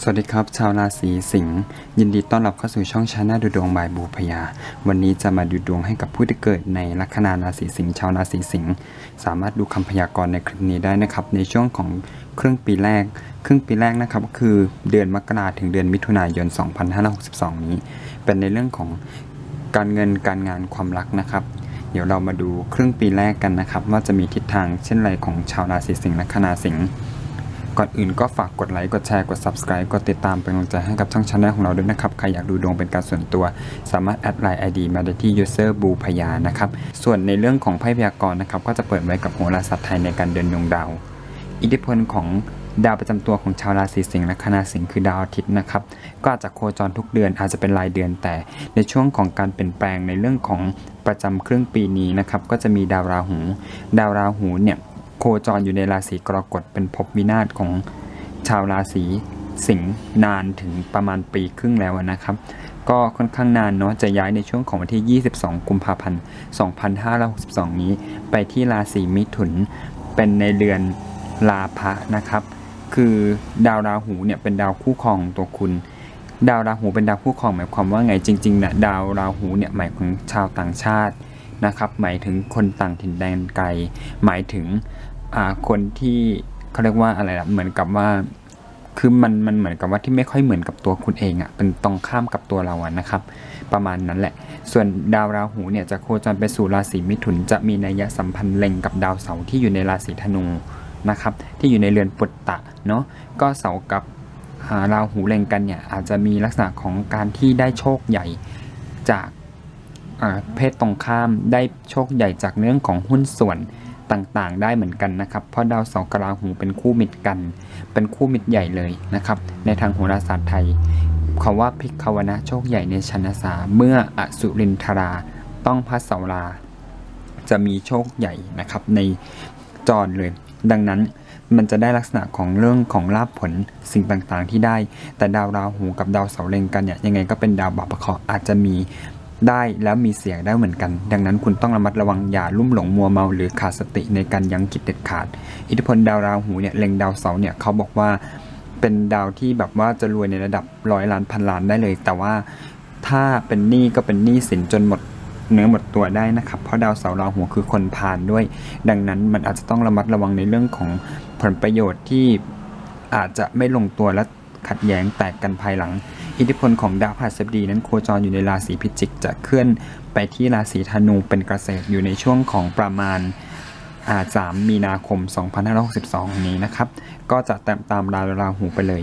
สวัสดีครับ ชาวราศีสิงห์ยินดีต้อนรับเข้าสู่ช่องชาแนลดูดวงบายบูพยา วันนี้จะมาดูดวงให้กับผู้ที่เกิดในลัคนาราศีสิงห์ชาวราศีสิงห์สามารถดูคำพยากรณ์ในคลิปนี้ได้นะครับ ในช่วงของครึ่งปีแรก ครึ่งปีแรกนะครับก็คือเดือนมกราถึงเดือนมิถุนายน 2562 นี้ เป็นในเรื่องของการเงินการงานความรักนะครับเดี๋ยวเรามาดูครึ่งปีแรกกันนะครับ ว่าจะมีทิศทางเช่นไรของชาวราศีสิงห์ลัคนาสิงห์ ก่อนอื่นก็ฝากกดไลค์ กดแชร์ กด subscribe กดติดตามเป็นกำลังใจให้กับช่องชาแนลของเราด้วยนะครับ ใครอยากดูดวงเป็นการส่วนตัว สามารถแอดไลน์ ID มาได้ที่ user บูพยานะครับ ส่วนในเรื่องของไพ่พยากรณ์นะครับ ก็จะเปิดไว้กับโหราศาสตร์ไทยในการเดินดวงดาว อิทธิพลของดาวประจำตัวของชาวราศีสิงห์และคณะสิงห์คือดาวอาทิตย์นะครับ ก็อาจจะโคจรทุกเดือนอาจจะเป็นรายเดือนแต่ ในช่วงของการเปลี่ยนแปลงในเรื่องของประจำครึ่งปีนี้นะครับก็จะมีดาวราหู ดาวราหูเนี่ย โคจรอยู่ในราศีกรกฎเป็นภพวินาศของชาวราศีสิงห์นานถึงประมาณปีครึ่งแล้วนะครับ ก็ค่อนข้างนานเนาะจะย้ายในช่วงของวันที่ 22 กุมภาพันธ์ 2562 นี้ ไปที่ราศีมิถุนเป็นในเดือนลาภะนะครับ คือดาวราหูเนี่ยเป็นดาวคู่ครองของตัวคุณ ดาวราหูเป็นดาวคู่ครองหมายความว่าไงจริงๆนะดาวราหูเนี่ยหมายถึงชาวต่างชาติ นะครับ หมายถึงคนต่างถิ่นแดนไกล หมายถึงคนที่เขาเรียกว่าอะไรล่ะเหมือนกับว่าคือมันมันเหมือนกับว่าที่ไม่ค่อยเหมือนกับตัวคุณเองอะ่ะเป็นตรงข้ามกับตัวเราอะนะครับ ประมาณนั้นแหละ ส่วนดาวราหูเนี่ยจะโคจรไปสู่ราศีมิถุน จะมีนัยสัมพันธ์เล็งกับดาวเสาร์ที่อยู่ในราศีธนูนะครับ ที่อยู่ในเรือนปุตตะเนาะก็เสาร์กับาราหูเล็งกันเนี่ยอาจจะมีลักษณะของการที่ได้โชคใหญ่จาก เพศตรงข้ามได้โชคใหญ่จากเรื่องของหุ้นส่วนต่างๆ ได้เหมือนกันนะครับ เพราะดาวเสาร์กับราหูเป็นคู่มิตรกัน เป็นคู่มิตรใหญ่เลยนะครับ ในทางโหราศาสตร์ไทยคำว่าพิกขวนะโชคใหญ่ในชนะสาเมื่ออสุรินทราต้องพัสเสารา จะมีโชคใหญ่นะครับในจรเลย ดังนั้นมันจะได้ลักษณะของเรื่องของลาภผลสิ่งต่างๆที่ได้ แต่ดาวราหูกับดาวเสาเล็งกันเนี่ยยังไงก็เป็นดาวบาปะเคราะห์อาจจะมี ได้แล้วมีเสียงได้เหมือนกัน ดังนั้นคุณต้องระมัดระวังอย่าลุ่มหลงมัวเมาหรือขาดสติในการยั้งจิตเด็ดขาด อิทธิพลดาวราหูเนี่ยเล็งดาวเสาเนี่ยเขาบอกว่าเป็นดาวที่แบบว่าจะรวยในระดับร้อยล้านพันล้านได้เลย แต่ว่าถ้าเป็นหนี้ก็เป็นหนี้สินจนหมดเนื้อหมดตัวได้นะครับ เพราะดาวเสาราหูคือคนพาลด้วย ดังนั้นมันอาจจะต้องระมัดระวังในเรื่องของผลประโยชน์ที่อาจจะไม่ลงตัวและขัดแย้งแตกกันภายหลัง อิทธิพลของดาวพฤหัสบดีนั้นโคจรอยู่ในราศีพิจิก จะเคลื่อนไปที่ราศีธนูเป็นเกษตรอยู่ในช่วงของประมาณอา3มีนาคม 2562 นี้นะครับ ก็จะตามตามดาวราหูไปเลย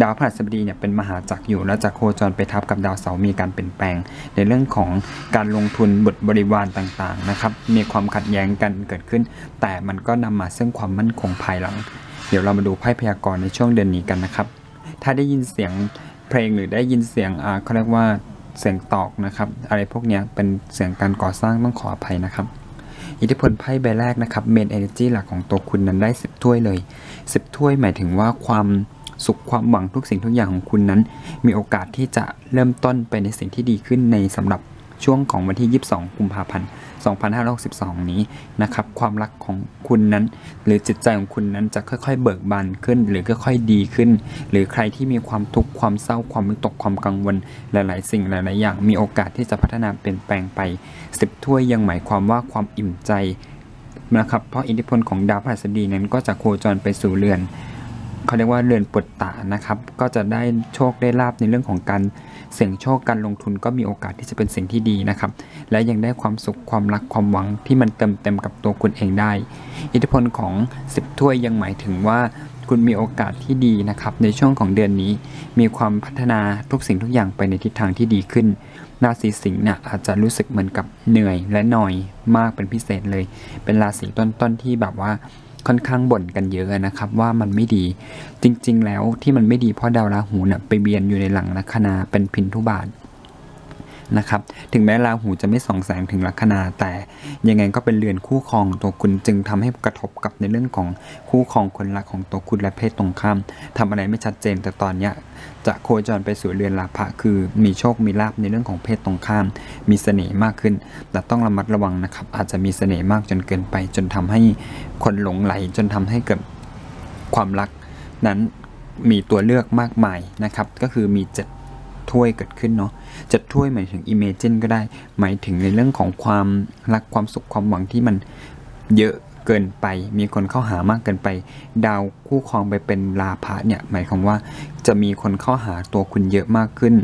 ดาวพฤหัสบดีเนี่ยเป็นมหาจักรอยู่ แล้วจะโคจรไปทับกับดาวเสาร์มีการเปลี่ยนแปลง ในเรื่องของการลงทุนบทบริวารต่างๆนะครับ มีความขัดแย้งกันเกิดขึ้น แต่มันก็นำมาซึ่งความมั่นคงภายหลัง เดี๋ยวเรามาดูไพ่พยากรณ์ในช่วงเดือนนี้กันนะครับ ถ้าได้ยินเสียง เพลงหรือได้ยินเสียงอ่าเขาเรียกว่าเสียงตอกนะครับ อะไรพวกเนี้ยเป็นเสียงการก่อสร้างต้องขออภัยนะครับอิทธิพลไพ่ใบแรกนะครับเมนเอเนจีหลักของตัวคุณนั้นได้ 10 ถ้วยเลย 10 ถ้วยหมายถึงว่าความสุขความหวังทุกสิ่งทุกอย่างของคุณนั้น มีโอกาสที่จะเริ่มต้นไปในสิ่งที่ดีขึ้นในสำหรับช่วงของวันที่ 22 กุมภาพันธ์ 2562 นี้นะครับความรักของคุณนั้น หรือจิตใจของคุณนั้นจะค่อย ๆ เบิกบานขึ้น หรือค่อยๆดีขึ้น หรือใครที่มีความทุกข์ความเศร้าความวิตกความกังวลหลาย ๆ สิ่งหลาย ๆ อย่าง มีโอกาสที่จะพัฒนาเปลี่ยนแปลงไป 10 ถ้วยยังหมายความว่าความอิ่มใจนะครับเพราะอิทธิพลของดาวพฤหัสบดีนั้นก็จะโคจรไปสู่เรือนเขาเรียกว่าเรือนปุตตะนะครับ ก็จะได้โชคได้ลาบในเรื่องของการ เสี่ยงโชคการลงทุนก็มีโอกาสที่จะเป็นสิ่งที่ดีนะครับ และยังได้ความสุขความรักความหวังที่มันเต็มเต็มกับตัวคุณเองได้ อิทธิพลของ 10 ถ้วยยังหมายถึงว่าคุณมีโอกาสที่ดีนะครับในช่วงของเดือนนี้ มีความพัฒนาทุกสิ่งทุกอย่างไปในทิศทางที่ดีขึ้นราศีสิงห์เนี่ยอาจจะรู้สึกเหมือนกับเหนื่อยและหน่อยมากเป็นพิเศษเลย เป็นราศีต้นๆที่แบบว่า ค่อนข้างบ่นกันเยอะนะครับ ว่ามันไม่ดีจริง ๆ แล้วที่มันไม่ดีเพราะดาวราหูเนี่ยไปเบียนอยู่ในหลังลัคนาเป็นพินทุบาท นะครับ ถึงแม้ราหูจะไม่ส่องแสงถึงลัคนา แต่ยังไงก็เป็นเรือนคู่ครองตัวคุณจึงทำให้กระทบกับในเรื่องของคู่ครองคนรักของตัวคุณและเพศตรงข้ามทำอะไรไม่ชัดเจนแต่ตอนเนี้ยจะโคจรไปสู่เรือนลาภะคือมีโชคมีลาภในเรื่องของเพศตรงข้าม มีเสน่ห์มากขึ้น แต่ต้องระมัดระวังนะครับ อาจจะมีเสน่ห์มากจนเกินไป จนทำให้คนหลงไหล จนทำให้เกิดความรักนั้นมีตัวเลือกมากมายนะครับ ก็คือมีเจ็ด ถ้วยเกิดขึ้นเนาะจ็ดถ้วยหมายถึง Imagine ก็ได้ หมายถึงในเรื่องของความรักความสุขความหวังที่มันเยอะเกินไป มีคนเข้าหามากเกินไป ดาวคู่ครองไปเป็นลาภะเนี่ย หมายความว่าจะมีคนเข้าหาตัวคุณเยอะมากขึ้น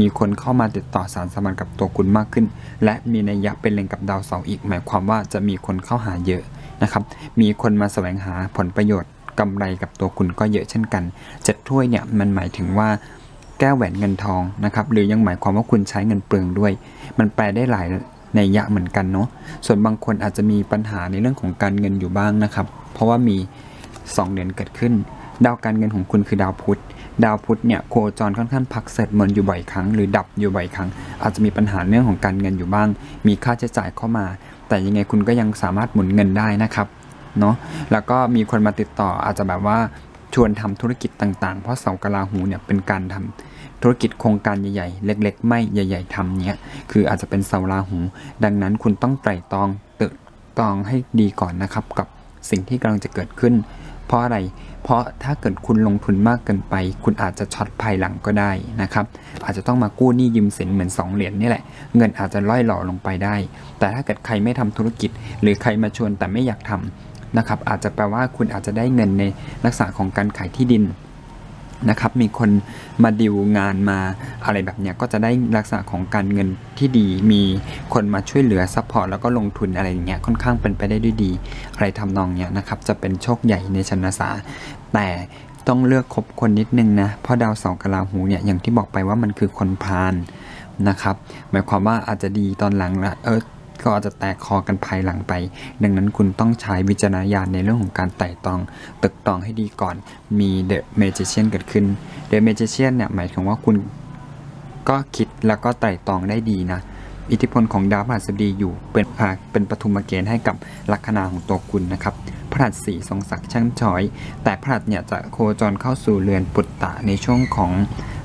มีคนเข้ามาติดต่อสารสัมพันธ์กับตัวคุณมากขึ้น และมีนัยยะเป็นเล็งกับดาวเสาร์อีก หมายความว่าจะมีคนเข้าหาเยอะนะครับ มีคนมาแสวงหาผลประโยชน์กำไรกับตัวคุณก็เยอะเช่นกันจ็ดถ้วยเนี่ยมันหมายถึงว่า แก้วแหวนเงินทองนะครับหรือยังหมายความว่าคุณใช้เงินเปลืองด้วย มันแปลได้หลายในยะเหมือนกันเนาะส่วนบางคนอาจจะมีปัญหาในเรื่องของการเงินอยู่บ้างนะครับ เพราะว่ามี 2 เดือนเกิดขึ้น ดาวการเงินของคุณคือดาวพุธดาวพุธเนี่ยโคจรค่อนข้างพักเสร็จเมินอยู่บ่อยครั้ง หรือดับอยู่บ่อยครั้ง อาจจะมีปัญหาเรื่องของการเงินอยู่บ้าง มีค่าใช้จ่ายเข้ามา แต่ยังไงคุณก็ยังสามารถหมุนเงินได้นะครับเนาะแล้วก็มีคนมาติดต่ออาจจะแบบว่า ชวนทำธุรกิจต่างๆ เพราะเสากลาหูเนี่ยเป็นการทำธุรกิจโครงการใหญ่ๆ เล็ก ๆ ไม่ใหญ่ ๆทำเนี่ยคืออาจจะเป็นเสาราหู ดังนั้นคุณต้องไตร่ตรองตึกตองให้ดีก่อนนะครับ กับสิ่งที่กำลังจะเกิดขึ้น เพราะอะไร เพราะถ้าเกิดคุณลงทุนมากเกินไป คุณอาจจะช็อตภายหลังก็ได้นะครับ อาจจะต้องมากู้หนี้ยืมสินเหมือน 2 เหรียญนี่แหละ เงินอาจจะล่อยหล่อลงไปได้ แต่ถ้าเกิดใครไม่ทำธุรกิจ หรือใครมาชวนแต่ไม่อยากทำ นะครับอาจจะแปลว่าคุณอาจจะได้เงินในลักษณะของการขายที่ดินนะครับมีคนมาดิวงานมาอะไรแบบเนี้ยก็จะได้ลักษณะของการเงินที่ดี มีคนมาช่วยเหลือซัพพอร์ตแล้วก็ลงทุนอะไรอย่างเงี้ยค่อนข้างเป็นไปได้ด้วยดี อะไรทำนองเนี้ยนะครับจะเป็นโชคใหญ่ในชนะสาแต่ต้องเลือกคบคนนิดนึงนะเพราะดาวสองกลาหูเนี่ยอย่างที่บอกไปว่ามันคือคนพาลนะครับหมายความว่าอาจจะดีตอนหลังละเออ ก็อาจจะแตกคอกันภายหลังไป ดังนั้นคุณต้องใช้วิจารณญาณในเรื่องของการไต่ตอง ตึกตองให้ดีก่อนมีเดอะเมจิเชียนเกิดขึ้นเดอะเมจิเชียนเนี่ยหมายถึงว่าคุณก็คิดแล้วก็ไต่ตองได้ดีนะอิทธิพลของดาวพฤหัสบดีอยู่เป็นเป็นปฐุมเกณฑ์ให้กับลัคนาของตัวคุณนะครับพฤหัสสีทรงศักดิ์ช่างช้อย แต่พฤหัสเนี่ยจะโคจรเข้าสู่เรือนปุตตะในช่วงของ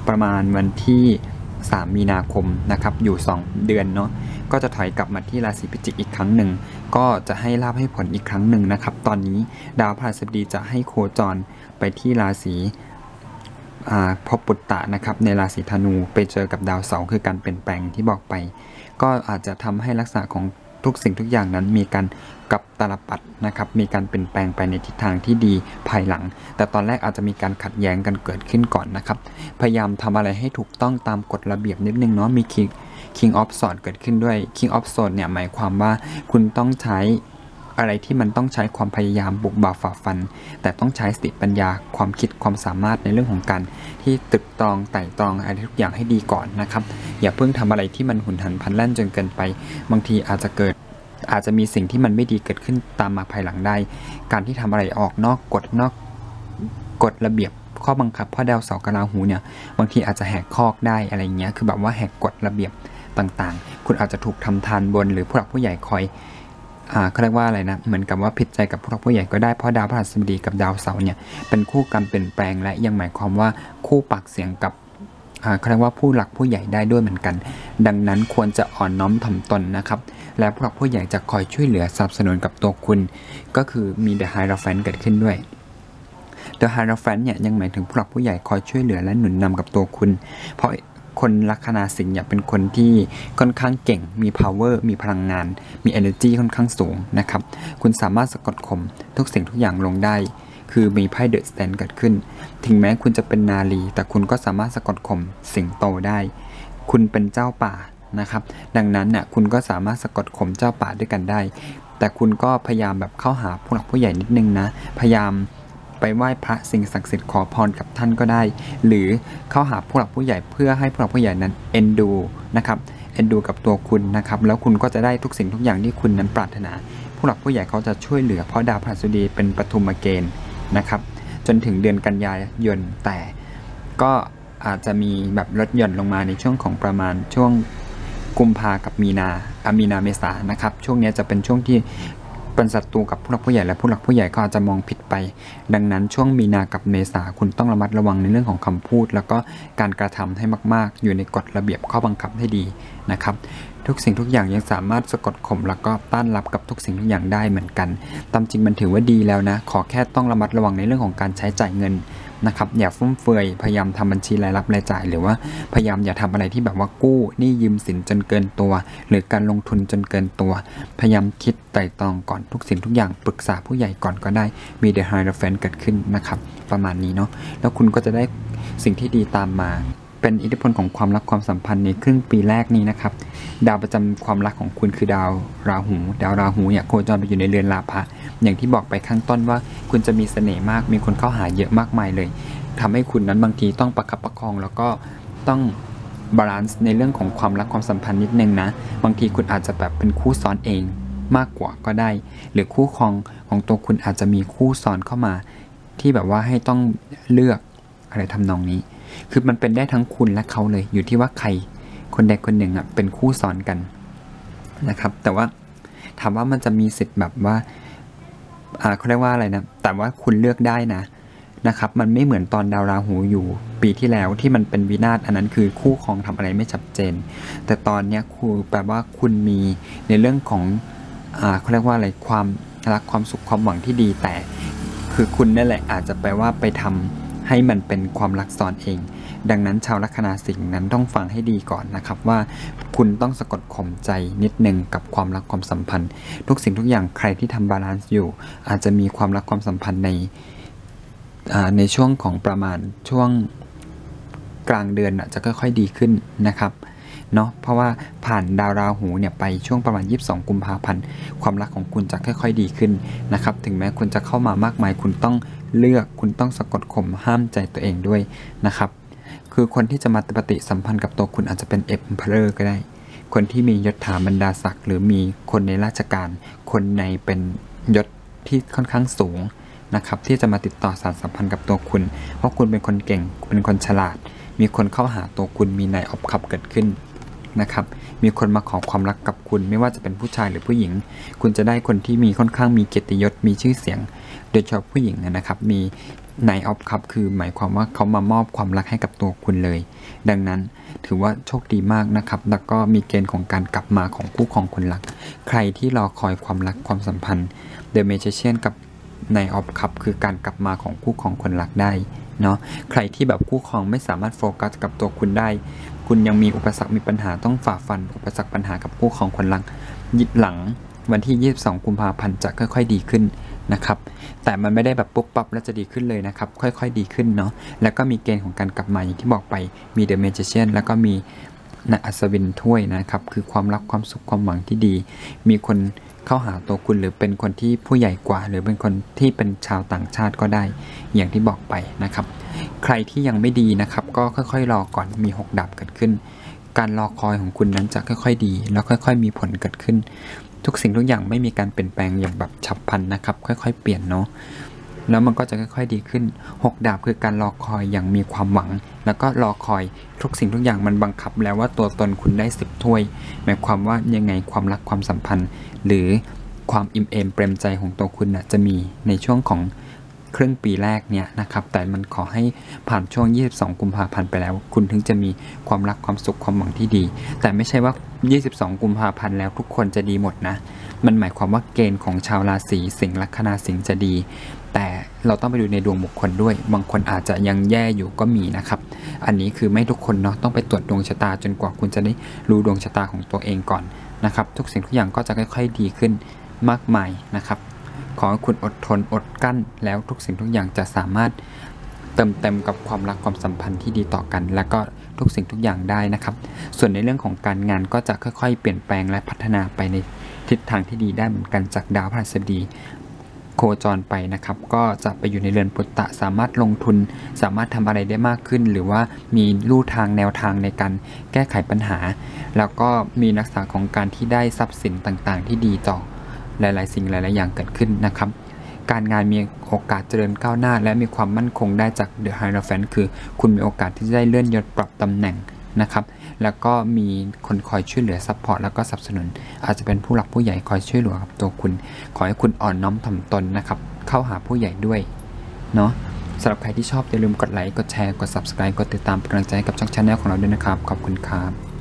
ประมาณวันที่ 3 มีนาคมนะครับอยู่ 2 เดือนเนาะ ก็จะถอยกลับมาที่ราศีพิจิกอีกครั้งหนึ่ง ก็จะให้ลาบให้ผลอีกครั้งหนึ่งนะครับ ตอนนี้ดาวพฤหัสบดีจะให้โคจรไปที่ราศีพบปุตตะนะครับในราศีธนูไปเจอกับดาวเสาร์คือการเปลี่ยนแปลงที่บอกไป ก็อาจจะทำให้ลักษณะของทุกสิ่งทุกอย่างนั้นมีการกับตลปัดนะครับ มีการเปลี่ยนแปลงไปในทิศทางที่ดีภายหลัง แต่ตอนแรกอาจจะมีการขัดแย้งกันเกิดขึ้นก่อนนะครับ พยายามทำอะไรให้ถูกต้องตามกฎระเบียบนิดนึงเนาะมี King King of Sword เกิดขึ้นด้วย King of Sword เนี่ยหมายความว่าคุณต้องใช้อะไรที่มันต้องใช้ความพยายามบุกบ่าฝ่าฟัน แต่ต้องใช้สติปัญญาความคิดความสามารถในเรื่องของการที่ตึกตรองไต่ตรองอะไรทุกอย่างให้ดีก่อนนะครับ อย่าเพิ่งทำอะไรที่มันหุนหันพลันแล่นจนเกินไป บางทีอาจจะเกิดอาจจะมีสิ่งที่มันไม่ดีเกิดขึ้นตามมาภายหลังได้ การที่ทำอะไรออกนอกกฎนอกกฎระเบียบข้อบังคับพ่อดาวเสากราหูเนี่ยบางทีอาจจะแหกคอกได้อะไรเงี้ยคือแบบว่าแหกกฎระเบียบ ต่างๆ คุณอาจจะถูกทำทานบนหรือผู้หลักผู้ใหญ่คอยอ่าเขาเรียกว่าอะไรนะ เหมือนกับว่าผิดใจกับผู้หลักผู้ใหญ่ก็ได้ เพราะดาวพฤหัสบดีกับดาวเสาร์เนี่ย เป็นคู่กรรมเปลี่ยนแปลงและยังหมายความว่าคู่ปากเสียงกับเขาเรียกว่าผู้หลักผู้ใหญ่ได้ด้วยเหมือนกัน ดังนั้นควรจะอ่อนน้อมถ่อมตนนะครับ และผู้หลักผู้ใหญ่จะคอยช่วยเหลือสนับสนุนกับตัวคุณ ก็คือมี The High r o p h a n t เกิดขึ้นด้วย The High r o p h a n t เนี่ยยังหมายถึงผู้หลักผู้ใหญ่คอยช่วยเหลือและหนุนนำกับตัวคุณ เพราะ คนลัคนาสิงห์เนี่ยเป็นคนที่ค่อนข้างเก่ง มี power มีพลังงาน มี energy ค่อนข้างสูงนะครับ คุณสามารถสะกดข่มทุกสิ่งทุกอย่างลงได้ คือมีไพ่เดอะสแตนเกิดขึ้น ถึงแม้คุณจะเป็นนาลี แต่คุณก็สามารถสะกดข่มสิงโตได้ คุณเป็นเจ้าป่านะครับ ดังนั้นเนี่ยคุณก็สามารถสะกดข่มเจ้าป่าด้วยกันได้ แต่คุณก็พยายามแบบเข้าหาผู้หลักผู้ใหญ่นิดนึงนะ พยายาม ไปไหว้พระสิ่งศักดิ์สิทธิ์ขอพรกับท่านก็ได้ หรือเข้าหาผู้หลักผู้ใหญ่เพื่อให้ผู้หลักผู้ใหญ่นั้นเอ็นดูนะครับเอ็นดูกับตัวคุณนะครับ แล้วคุณก็จะได้ทุกสิ่งทุกอย่างที่คุณนั้นปรารถนา ผู้หลักผู้ใหญ่เขาจะช่วยเหลือเพราะดาวพฤหัสบดีเป็นปฐุมเกณฑ์นะครับ จนถึงเดือนกันยายนแต่ก็อาจจะมีแบบลดหย่อนลงมาในช่วงของประมาณช่วงกุมภากับมีนาอามีนาเมษานะครับ ช่วงนี้จะเป็นช่วงที่ เป็นศัตรูกับผู้หลักผู้ใหญ่และผู้หลักผู้ใหญ่ก็อาจจะมองผิดไป ดังนั้นช่วงมีนากับเมษาคุณต้องระมัดระวังในเรื่องของคำพูด แล้วก็การกระทำให้มากๆ อยู่ในกฎระเบียบข้อบังคับให้ดีนะครับทุกสิ่งทุกอย่างยังสามารถสะกดข่มแล้วก็ต้านรับกับทุกสิ่งทุกอย่างได้เหมือนกัน ตามจริงมันถือว่าดีแล้วนะ ขอแค่ต้องระมัดระวังในเรื่องของการใช้จ่ายเงิน นะครับอย่าฟุ่มเฟือยพยายามทำบัญชีรายรับรายจ่าย หรือว่าพยายามอย่าทำอะไรที่แบบว่ากู้หนี้ยืมสินจนเกินตัว หรือการลงทุนจนเกินตัว พยายามคิดไตร่ตรองก่อนทุกสิ่งทุกอย่างปรึกษาผู้ใหญ่ก่อนก็ได้มีเด e ไฮ r ์แฟนเกิดขึ้นนะครับประมาณนี้เนาะแล้วคุณก็จะได้สิ่งที่ดีตามมา เป็นอิทธิพลของความรักความสัมพันธ์ในครึ่งปีแรกนี้นะครับ ดาวประจำความรักของคุณคือดาวราหู ดาวราหูเนี่ยโคจรไปอยู่ในเรือนลาภะอย่างที่บอกไปข้างต้นว่า คุณจะมีเสน่ห์มาก มีคนเข้าหาเยอะมากมายเลยทำให้คุณนั้นบางทีต้องประคับประคองแล้วก็ต้องบาลานซ์ในเรื่องของความรักความสัมพันธ์นิดนึงนะ บางทีคุณอาจจะแบบเป็นคู่ซ้อนเองมากกว่าก็ได้ หรือคู่ครองของตัวคุณอาจจะมีคู่ซ้อนเข้ามา ที่แบบว่าให้ต้องเลือกอะไรทำนองนี้ คือมันเป็นได้ทั้งคุณและเขาเลย อยู่ที่ว่าใครคนใดคนหนึ่งอะเป็นคู่ซ้อนกันนะครับ แต่ว่าถามว่ามันจะมีสิทธิ์แบบว่าอ่าเขาเรียกว่าอะไรนะ แต่ว่าคุณเลือกได้นะนะครับ มันไม่เหมือนตอนดาวราหูอยู่ ปีที่แล้วที่มันเป็นวินาศอันนั้นคือคู่ครองทำอะไรไม่ชัดเจน แต่ตอนเนี้ยคือแปลว่าคุณมีในเรื่องของอ่าเขาเรียกว่าอะไรความรักความสุขความหวังที่ดีแต่ คือคุณนั่นแหละอาจจะแปลว่าไปทำ ให้มันเป็นความรักซ้อนเอง ดังนั้นชาวลัคนาสิงห์นั้นต้องฟังให้ดีก่อนนะครับว่าคุณต้องสะกดข่มใจนิดนึงกับความรักความสัมพันธ์ ทุกสิ่งทุกอย่างใครที่ทำบาลานซ์อยู่ อาจจะมีความรักความสัมพันธ์ในในช่วงของประมาณช่วงกลางเดือนจะค่อยๆดีขึ้นนะครับ เนาะเพราะว่าผ่านดาวราหูเนี่ยไปช่วงประมาณ 22 กุมภาพันธ์ความรักของคุณจะค่อย ๆ ดีขึ้นนะครับ ถึงแม้คุณจะเข้ามามากมาย คุณต้องเลือกคุณต้องสะกดข่มห้ามใจตัวเองด้วยนะครับ คือคนที่จะมาปฏิสัมพันธ์กับตัวคุณอาจจะเป็นเอฟเพลอร์ก็ได้ คนที่มียศถาบรรดาศักดิ์หรือมีคนในราชการ คนในเป็นยศที่ค่อนข้างสูงนะครับที่จะมาติดต่อสารสัมพันธ์กับตัวคุณ เพราะคุณเป็นคนเก่ง เป็นคนฉลาด มีคนเข้าหาตัวคุณมีนายอบขับเกิดขึ้น นะครับ มีคนมาขอความรักกับคุณ ไม่ว่าจะเป็นผู้ชายหรือผู้หญิง คุณจะได้คนที่มีค่อนข้างมีเกียรติยศ มีชื่อเสียง โดยเฉพาะผู้หญิงนะครับ มีนายออฟคับคือหมายความว่าเขามามอบความรักให้กับตัวคุณเลย ดังนั้นถือว่าโชคดีมากนะครับ แล้วก็มีเกณฑ์ของการกลับมาของคู่ของคนรัก ใครที่รอคอยความรักความสัมพันธ์เดอะเมเจเชียนกับในออฟคับคือการกลับมาของคู่ของคนรักได้เนาะใครที่แบบคู่ครองไม่สามารถโฟกัสกับตัวคุณได้ คุณยังมีอุปสรรคมีปัญหาต้องฝ่าฟัน อุปสรรคปัญหากับคู่ของคนรักยิดหลังวันที่ 22 กุมภาพันธ์จะค่อยๆ ดีขึ้นนะครับ แต่มันไม่ได้แบบปุ๊บปั๊บแล้วจะดีขึ้นเลยนะครับ ค่อยๆ ดีขึ้นเนาะ แล้วก็มีเกณฑ์ของการกลับมาอย่างที่บอกไป มีเดอะเมจิเชียนแล้วก็มีนะอัศวินถ้วยนะครับ คือความรักความสุขความหวังที่ดี มีคน เข้าหาตัวคุณหรือเป็นคนที่ผู้ใหญ่กว่า หรือเป็นคนที่เป็นชาวต่างชาติก็ได้ อย่างที่บอกไปนะครับ ใครที่ยังไม่ดีนะครับ ก็ค่อยๆรอก่อนมี 6 ดับเกิดขึ้น การรอคอยของคุณนั้นจะค่อยๆดี แล้วค่อยๆ มีผลเกิดขึ้น ทุกสิ่งทุกอย่างไม่มีการเปลี่ยนแปลงอย่างแบบฉับพลันนะครับ ค่อย ๆ เปลี่ยนเนาะแล้วมันก็จะค่อยๆดีขึ้น 6 ดาบคือการรอคอยอย่างมีความหวัง แล้วก็รอคอยทุกสิ่งทุกอย่างมันบังคับแล้วว่าตัวตนคุณได้สิบถ้วย หมายความว่ายังไงความรักความสัมพันธ์ หรือความอิ่มเอมเปรมใจของตัวคุณนะจะมีในช่วงของครึ่งปีแรกเนี่ยนะครับ แต่มันขอให้ผ่านช่วง 22 กุมภาพันธ์ไปแล้ว คุณถึงจะมีความรักความสุขความหวังที่ดี แต่ไม่ใช่ว่า 22 กุมภาพันธ์แล้วทุกคนจะดีหมดนะ มันหมายความว่าเกณฑ์ของชาวราศีสิงห์ลัคนาสิงห์จะดี แต่เราต้องไปดูในดวงบุคคลด้วย บางคนอาจจะยังแย่อยู่ก็มีนะครับ อันนี้คือไม่ทุกคนเนาะต้องไปตรวจดวงชะตาจนกว่าคุณจะได้รู้ดวงชะตาของตัวเองก่อน นะครับทุกสิ่งทุกอย่างก็จะค่อยๆดีขึ้นมากมายนะครับ ขอให้คุณอดทนอดกั้น แล้วทุกสิ่งทุกอย่างจะสามารถเติมเต็มกับความรักความสัมพันธ์ที่ดีต่อกัน แล้วก็ทุกสิ่งทุกอย่างได้นะครับ ส่วนในเรื่องของการงานก็จะค่อยๆ เปลี่ยนแปลงและพัฒนาไปในทิศทางที่ดีได้เหมือนกันจากดาวพฤหัสบดี โคจรไปนะครับ ก็จะไปอยู่ในเรือนปุตตะสามารถลงทุน สามารถทำอะไรได้มากขึ้น หรือว่ามีลู่ทางแนวทางในการแก้ไขปัญหา แล้วก็มีนักษณะของการที่ได้ทรัพย์สินต่างๆ ที่ดีต่อหลายๆ สิ่งหลายๆอย่างเกิดขึ้นนะครับ การงานมีโอกาสเจริญก้าวหน้า และมีความมั่นคงได้จากเดอะไฮร์แฟนคือ คุณมีโอกาสที่จะได้เลื่อนยศปรับตำแหน่ง นะครับ แล้วก็มีคนคอยช่วยเหลือซัพพอร์ตแล้วก็สนับสนุน อาจจะเป็นผู้หลักผู้ใหญ่คอยช่วยเหลือกับตัวคุณ ขอให้คุณอ่อนน้อมถ่อมตนนะครับ เข้าหาผู้ใหญ่ด้วย เนาะสำหรับใครที่ชอบอย่าลืมกดไลค์ กดแชร์ กด subscribe กดติดตามเป็นกำลังใจกับช่องชาแนลของเราด้วยนะครับ ขอบคุณครับ